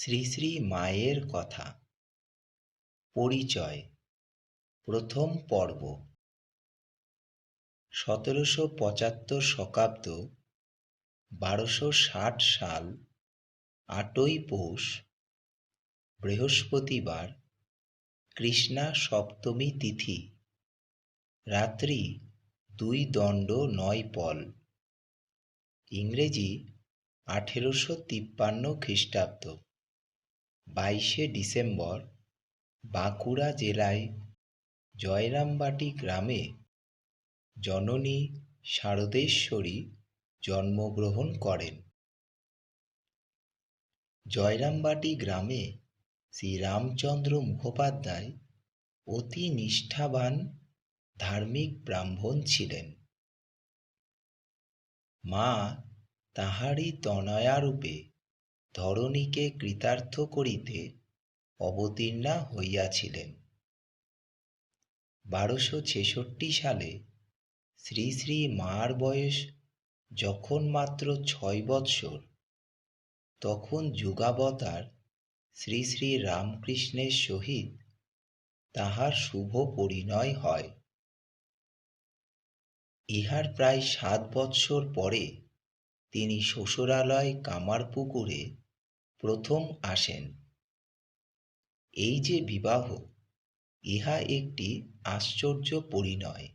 শ্রী শ্রী মায়ের কথা। পরিচয়, প্রথম পর্ব। সতেরোশো পঁচাত্তর শকাব্দ, বারোশো ষাট সাল, আটই পৌষ, বৃহস্পতিবার, কৃষ্ণা সপ্তমী তিথি, রাত্রি দুই দণ্ড নয় পল। ইংরেজি আঠেরোশো তিপ্পান্ন খ্রিস্টাব্দ। বাইশে ডিসেম্বর বাঁকুড়া জেলায় জয়রামবাটি গ্রামে জননী শারদেশ্বরী জন্মগ্রহণ করেন। জয়রামবাটি গ্রামে শ্রীরামচন্দ্র মুখোপাধ্যায় অতি নিষ্ঠাবান ধার্মিক ব্রাহ্মণ ছিলেন। মা তাহারই তনয়ারূপে ধরণীকে কৃতার্থ করিতে অবতীর্ণা হইয়াছিলেন। বারোশো ছেষট্টি সালে শ্রী শ্রী মার বয়স যখন মাত্র ছয় বৎসর, তখন যুগাবতার শ্রী শ্রী রামকৃষ্ণের সহিত তাহার শুভ পরিণয় হয়। ইহার প্রায় সাত বৎসর পরে তিনি শ্বশুরালয় কামারপুকুরে প্রথম আসেন। এই যে বিবাহ, ইহা একটি আশ্চর্য পরিণয়।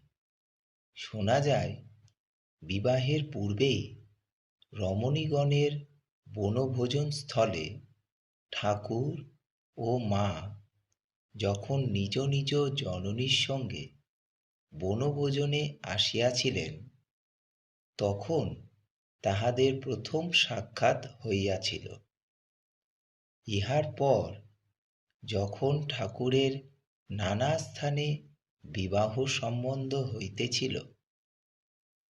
শোনা যায়, বিবাহের পূর্বেই রমণীগণের বনভোজন স্থলে ঠাকুর ও মা যখন নিজ নিজ জননীর সঙ্গে বনভোজনে আসিয়াছিলেন, তখন তাহাদের প্রথম সাক্ষাৎ হইয়াছিল। ইহার পর যখন ঠাকুরের নানা স্থানে বিবাহ সম্বন্ধ হইতেছিল,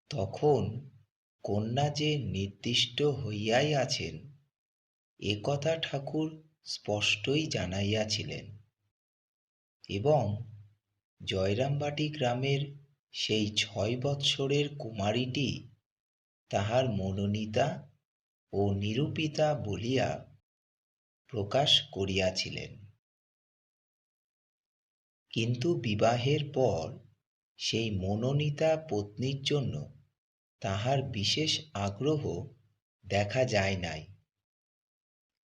তখন কন্যা যে নির্দিষ্ট হইয়াই আছেন, এ কথা ঠাকুর স্পষ্টই জানাইয়াছিলেন এবং জয়রামবাটি গ্রামের সেই ছয় বৎসরের কুমারীটি তাহার মনোনীতা ও নিরূপিতা বলিয়া প্রকাশ করিয়াছিলেন। কিন্তু বিবাহের পর সেই মনোনীতা পত্নীর জন্য তাহার বিশেষ আগ্রহ দেখা যায় নাই।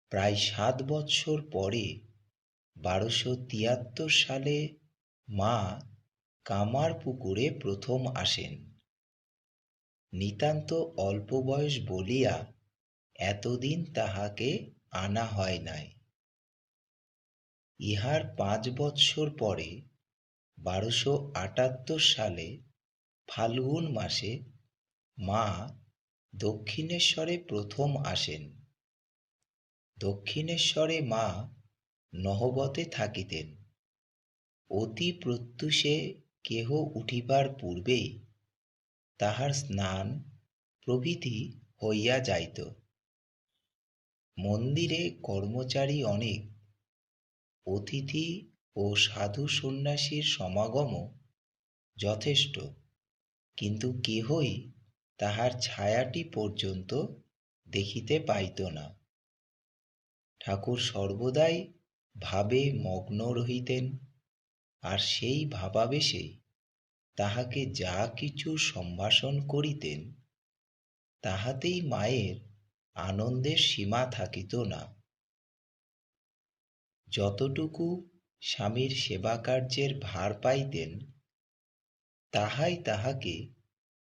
প্রায় সাত বৎসর পরে বারোশো তিয়াত্তর সালে মা কামার পুকুরে প্রথম আসেন। নিতান্ত অল্প বয়স বলিয়া এতদিন তাহাকে আনা হয় নাই। ইহার পাঁচ বৎসর পরে বারোশো আটাত্তর সালে ফাল্গুন মাসে মা দক্ষিণেশ্বরে প্রথম আসেন। দক্ষিণেশ্বরে মা নহবতে থাকিতেন। অতি প্রত্যুষে কেহ উঠিবার পূর্বেই তাহার স্নান প্রভৃতি হইয়া যাইত। মন্দিরে কর্মচারী অনেক। অতিথি ও সাধু সন্ন্যাসীর সমাগমও যথেষ্ট। কিন্তু কেহই তাহার ছায়াটি পর্যন্ত দেখিতে পাইত না। ঠাকুর সর্বদাই ভাবে মগ্ন রহিতেন। আর সেই ভাবাবেশে তাহাকে যা কিছু সম্ভাষণ করিতেন, তাহাতেই মায়ের আনন্দের সীমা থাকিত না। যতটুকু স্বামীর সেবাকার্যের ভার পাইতেন, তাহাই তাহাকে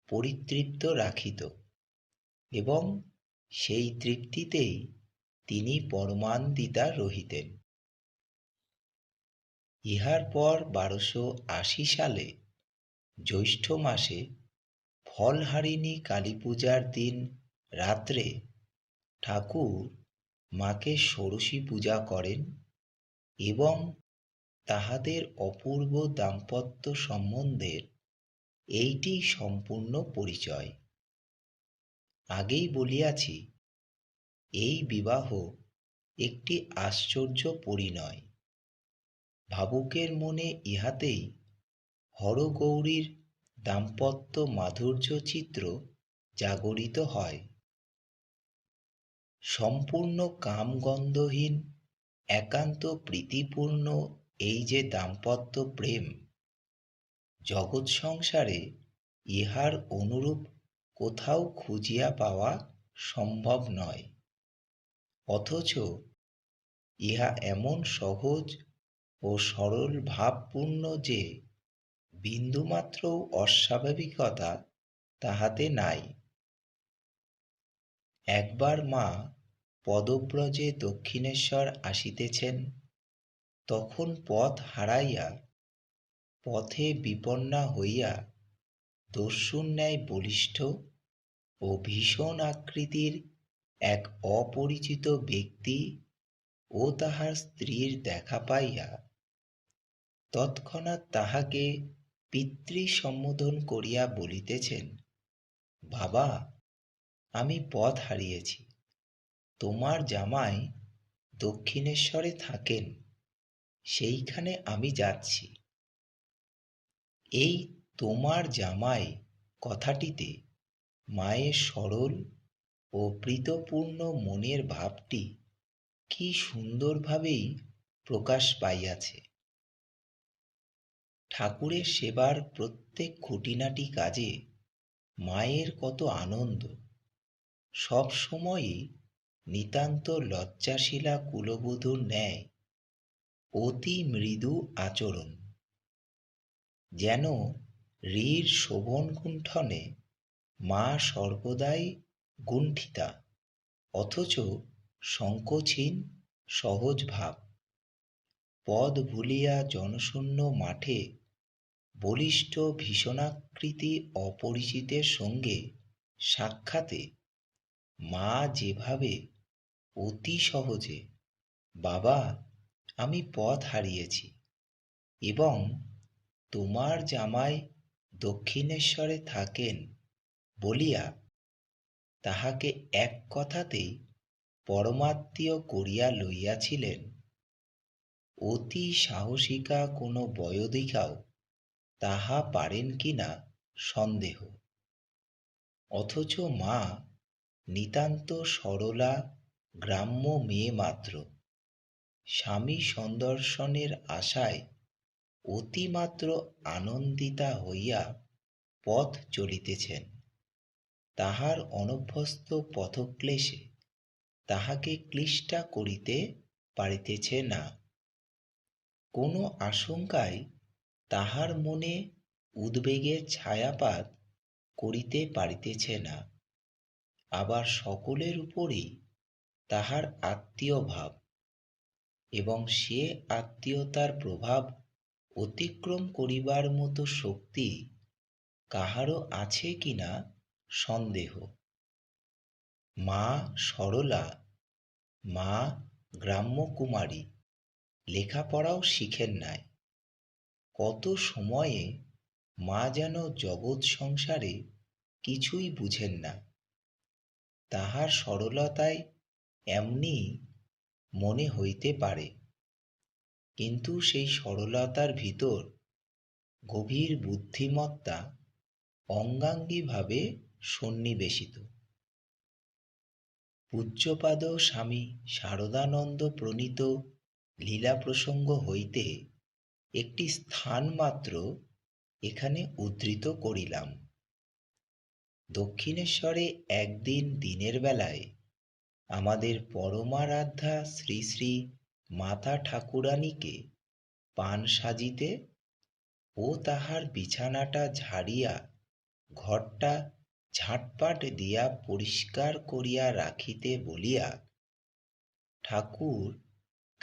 পরিতৃপ্ত রাখিত এবং সেই তৃপ্তিতেই তিনি পরমান্বিতা রহিতেন। ইহার পর বারোশো আশি সালে জ্যৈষ্ঠ মাসে ফলহারিণী কালী পূজার দিন রাত্রে ঠাকুর মাকে ষোড়শী পূজা করেন এবং তাহাদের অপূর্ব দাম্পত্য সম্বন্ধের এইটি সম্পূর্ণ পরিচয়। আগেই বলিয়াছি, এই বিবাহ একটি আশ্চর্য পরিণয়। ভাবুকের মনে ইহাতেই হরগৌরীর দাম্পত্য মাধুর্য চিত্র জাগরিত হয়। সম্পূর্ণ কামগন্ধহীন, একান্ত প্রীতিপূর্ণ এই যে দাম্পত্য প্রেম, জগৎ সংসারে ইহার অনুরূপ কোথাও খুঁজিয়া পাওয়া সম্ভব নয়। অথচ ইহা এমন সহজ ও সরল ভাবপূর্ণ যে বিন্দুমাত্র অস্বাভাবিকতা তাহাতে নাই। একবার মা পদব্রজে দক্ষিণেশ্বর আসিতেছেন, তখন পথ হারাইয়া, পথে বিপন্না হইয়া দস্যুর ন্যায় বলিষ্ঠ ও ভীষণ আকৃতির এক অপরিচিত ব্যক্তি ও তাহার স্ত্রীর দেখা পাইয়া, তৎক্ষণাৎ তাহাকে পিতৃ সম্বোধন করিয়া বলিতেছেন, বাবা, আমি পথ হারিয়েছি। তোমার জামাই দক্ষিণেশ্বরে থাকেন, সেইখানে আমি যাচ্ছি। এই তোমার জামাই কথাটিতে মায়ের সরল ও প্রীতপূর্ণ মনের ভাবটি কি সুন্দরভাবেই প্রকাশ পাইয়াছে। ঠাকুরের সেবার প্রত্যেক খুঁটিনাটি কাজে মায়ের কত আনন্দ। সব সময়ই নিতান্ত লজ্জাশীলা কুলবধূর ন্যায় অতি মৃদু আচরণ। যেন রীর শোভন কুণ্ঠনে মা সর্বদাই গুণ্ঠিতা, অথচ সংকোচহীন সহজ ভাব। পদ ভুলিয়া জনশূন্য মাঠে বলিষ্ঠ ভীষণাকৃতি অপরিচিতের সঙ্গে সাক্ষাতে মা যেভাবে অতি সহজে, বাবা, আমি পথ হারিয়েছি এবং তোমার জামাই দক্ষিণেশ্বরে থাকেন বলিয়া তাহাকে এক কথাতেই পরমাত্মীয় করিয়া লইয়াছিলেন। অতি সাহসিকা কোনো বয়োধিকাও তাহা পারেন কিনা সন্দেহ। অথচ মা নিতান্ত সরলা, গ্রাম্য মেয়ে মাত্র। স্বামী সন্দর্শনের আশায় অতিমাত্র আনন্দিতা হইয়া পথ চলিতেছেন। তাহার অনভ্যস্ত পথক্লেশে তাহাকে ক্লিষ্টা করিতে পারিতেছে না। কোনো আশঙ্কায় তাহার মনে উদ্বেগের ছায়াপাত করিতে পারিতেছে না। আবার সকলের উপরেই তাহার আত্মীয় ভাব এবং সে আত্মীয়তার প্রভাব অতিক্রম করিবার মতো শক্তি কাহারও আছে কিনা সন্দেহ। মা সরলা, মা গ্রাম্য কুমারী লেখাপড়াও শিখেন নাই। কত সময়ে মা যেন জগৎ সংসারে কিছুই বুঝেন না। তাহার সরলতায় এমনি মনে হইতে পারে। কিন্তু সেই সরলতার ভিতর গভীর বুদ্ধিমত্তা অঙ্গাঙ্গীভাবে সন্নিবেশিত। পূজ্যপাদ স্বামী শারদানন্দ প্রণীত লীলা প্রসঙ্গ হইতে একটি স্থান মাত্র এখানে উদ্ধৃত করিলাম। দক্ষিণেশ্বরে একদিন দিনের বেলায় আমাদের পরমারাধ্যা শ্রী শ্রী মাতা ঠাকুরানীকে পান সাজিতে ও তাহার বিছানাটা ঝাড়িয়া ঘরটা ঝাঁটপাট দিয়া পরিষ্কার করিয়া রাখিতে বলিয়া ঠাকুর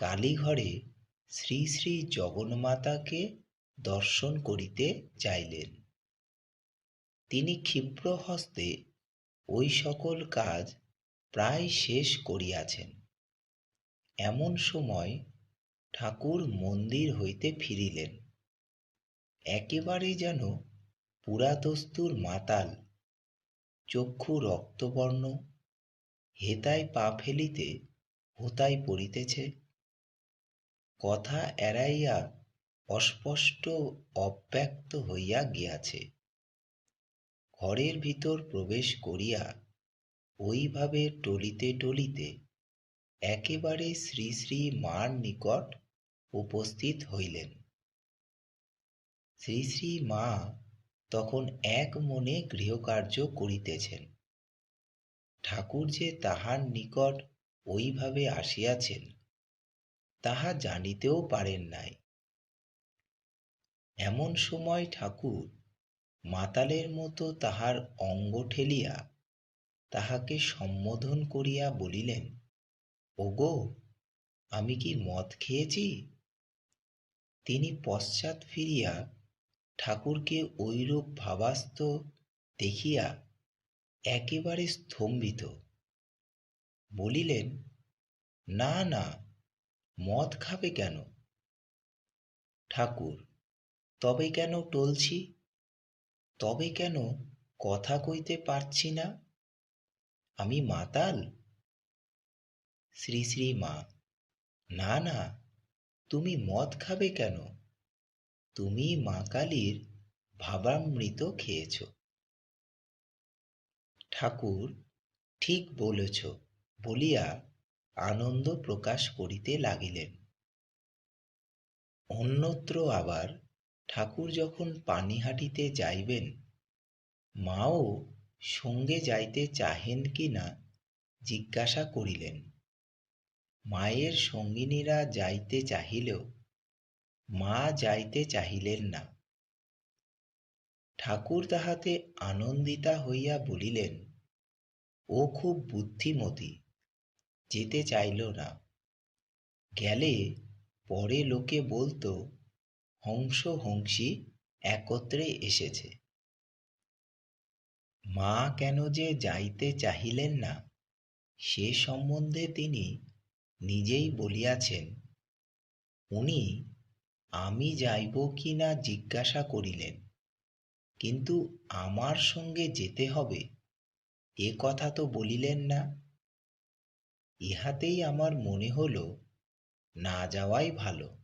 কালীঘরে শ্রী শ্রী জগন্মাতাকে দর্শন করিতে চাইলেন তিনি ক্ষিপ্র হস্তে ওই সকল কাজ প্রায় শেষ করিয়াছেন। এমন সময় ঠাকুর মন্দির হইতে ফিরিলেন। একেবারে যেন পুরাতস্তুর মাতাল, চক্ষু রক্তবর্ণ, হেতায় পা ফেলিতে হোতায় পড়িতেছে কথা এড়াইয়া অস্পষ্ট অব্যক্ত হইয়া গিয়াছে। ঘরের ভিতর প্রবেশ করিয়া ওইভাবে টলিতে টলিতে একেবারে শ্রী শ্রী মার নিকট উপস্থিত হইলেন। শ্রী শ্রী মা তখন এক মনে গৃহকার্য করিতেছেন। ঠাকুর যে তাহার নিকট ওইভাবে আসিয়াছেন তাহা জানিতেও পারেন নাই। এমন সময় ঠাকুর মাতালের মতো তাহার অঙ্গ ঠেলিয়া তাহাকে সম্বোধন করিয়া বলিলেন, ওগো, আমি কি মদ খেয়েছি? তিনি পশ্চাৎ ফিরিয়া ঠাকুরকে ঐরূপ ভাবাস্ত দেখিয়া একেবারে স্তম্ভিত, বলিলেন, না না মদ খাবে কেন? ঠাকুর, তবে কেন টলছি? তবে কেন কথা কইতে পারছি না? আমি মাতাল? শ্রী শ্রী মা, না না, তুমি মদ খাবে কেন? তুমি মা কালীর ভাবামৃত খেয়েছ। ঠাকুর, ঠিক বলেছ, বলিয়া আনন্দ প্রকাশ করিতে লাগিলেন। অন্যত্র আবার ঠাকুর যখন পানিহাটিতে যাইবেন, মাও সঙ্গে যাইতে চাহেন কি না জিজ্ঞাসা করিলেন। মায়ের সঙ্গিনীরা যাইতে চাহিলেও, মা যাইতে চাহিলেন না। ঠাকুর তাহাতে আনন্দিতা হইয়া বলিলেন, ও খুব বুদ্ধিমতী যেতে চাইল না। গেলে পরে লোকে বলতো, হংস হংসী একত্রে এসেছে। মা কেন যে যাইতে চাহিলেন না, সে সম্বন্ধে তিনি নিজেই বলিয়াছেন। উনি, আমি যাইব কি না জিজ্ঞাসা করিলেন, কিন্তু আমার সঙ্গে যেতে হবে, এ কথা তো বলিলেন না। ইহাতেই আমার মনে হল, না যাওয়াই ভালো।